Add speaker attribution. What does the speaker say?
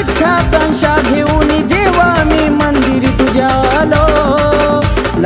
Speaker 1: इच्छा तंशा घेऊन जेव्हा मी मंदिर तुझ्या आलो